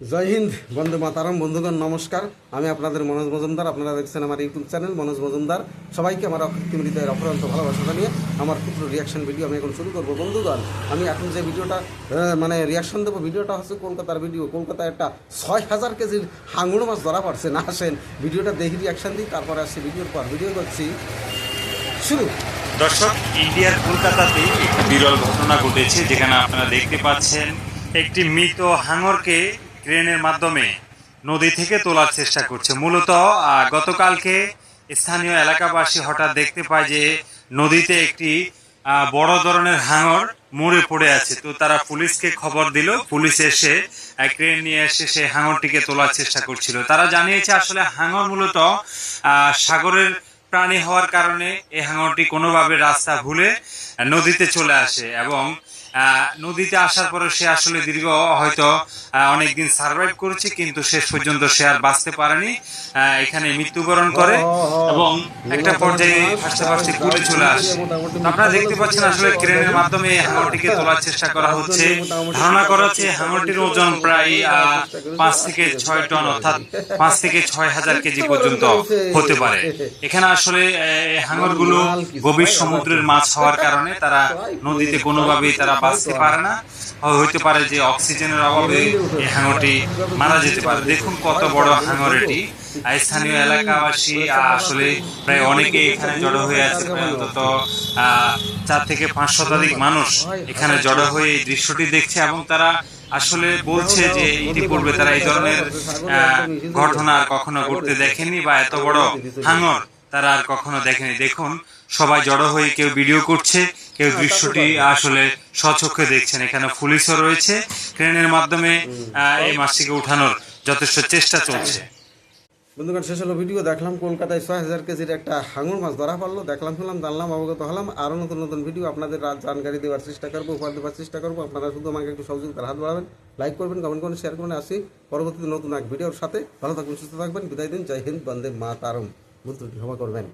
জয় হিন্দ বন্ধু মাতারাম। বন্ধুগণ, নমস্কার। আমি আপনাদের মনোজ মজুমদার। আপনারা দেখছেন আমার ইউটিউব চ্যানেল মনোজ মজুমদার। সবাইকে আমার অকৃত্রিমৃতের অপরন্ত ভালোবাসা জানিয়ে আমার ক্ষুদ্র রিয়াকশন ভিডিও আমি এখন শুরু করব। বন্ধুগণ, আমি এখন যে ভিডিওটা মানে রিয়াকশন দেবো ভিডিওটা হচ্ছে কলকাতার ভিডিও কলকাতায় একটা ছয় হাজার কেজির হাঙুড় মাছ ধরা পড়ছে। না, আসেন ভিডিওটা দেখি রিয়াকশন দিই, তারপরে আসছি ভিডিওর পর। ভিডিও করছি। শুরু। দর্শক, ইন্ডিয়ার কলকাতাতে বিরল ঘটনা ঘটেছে, যেখানে আপনারা দেখতে পাচ্ছেন একটি মৃত হাঙরকে ক্রেনের মাধ্যমে নদী থেকে তোলার চেষ্টা করছে। মূলত গতকালকে স্থানীয় এলাকাবাসী হঠাৎ দেখতে পায় যে নদীতে একটি বড় ধরনের হাঙর মরে পড়ে আছে। তো তারা পুলিশকে খবর দিল, পুলিশ এসে ক্রেন নিয়ে এসে সেই হাঙরটিকে তোলার চেষ্টা করছিল। তারা জানিয়েছে আসলে হাঙর মূলত সাগরের প্রাণী হওয়ার কারণে এই হাঙরটি কোনোভাবে রাস্তা ভুলে নদীতে চলে আসে এবং নদীতে আসার পরে সে আসলে দীর্ঘ হয়তো অনেকদিন সার্ভাইভ করেছে, কিন্তু শেষ পর্যন্ত সে আর বাঁচতে পারেনি। এখানে মৃত্যুবরণ করে এবং একটা পর্যায়ে ফার্স্টে ফার্স্টে কুড়ে চলে আসে। আপনারা দেখতে পাচ্ছেন আসলে ক্রেনের মাধ্যমে হাঙরটিকে তোলার চেষ্টা করা হচ্ছে। ধারণা করা হচ্ছে হাঙরটির ওজন প্রায় পাঁচ থেকে ছয় টন, অর্থাৎ পাঁচ থেকে ছয় হাজার কেজি পর্যন্ত হতে পারে। এখানে আসলে হাঙরগুলো গভীর সমুদ্রের মাছ হওয়ার কারণে তারা নদীতে কোনোভাবেই তারা বাঁচতে পারে না। হইতে পারে যে অক্সিজেনের অভাবে এই হাঙরটি মারা যেতে পারে। দেখুন কত বড় হাঙর এটি। স্থানীয় এলাকাবাসী আসলে প্রায় অনেকে এখানে জড়ো হয়ে আছে। অন্তত চার থেকে পাঁচ শতাধিক মানুষ এখানে জড়ো হয়ে এই দৃশ্যটি দেখছে এবং তারা আসলে বলছে যে ইতিপূর্বে তারা এই ধরনের ঘটনা কখনো ঘটতে দেখেনি বা এত বড় হাঙর তারা আর কখনো দেখেনি। দেখুন, সবাই জড়ো হয়ে কেউ ভিডিও করছে, কেউ দৃশ্যটি আসলে স্বচক্ষে দেখছেন। এখানে পুলিশও রয়েছে, ক্রেনের মাধ্যমে এই মাছটিকে উঠানোর যথেষ্ট চেষ্টা চলছে। বন্ধুগণ, শেষ হলো ভিডিও, দেখলাম কলকাতায় ছয় হাজার কেজির একটা হাঙুর মাছ ধরা পড়ল। দেখলাম ফেলাম জানলাম, অবগত হলাম। আরও নতুন নতুন ভিডিও আপনাদের জানকারি দেওয়ার চেষ্টা করব, উপহার দেওয়ার চেষ্টা করব। আপনারা শুধু আমাকে একটু সহযোগিতার হাত বাড়াবেন, লাইক করবেন কমেন্ট করবেন শেয়ার করবেন। আসি পরবর্তীতে নতুন এক ভিডিওর সাথে। ভালো থাকবেন, সুস্থ থাকবেন। বিদায় দিন। জয় হিন্দ, বন্দে মা তারম ভুল ক্ষমা করবেন।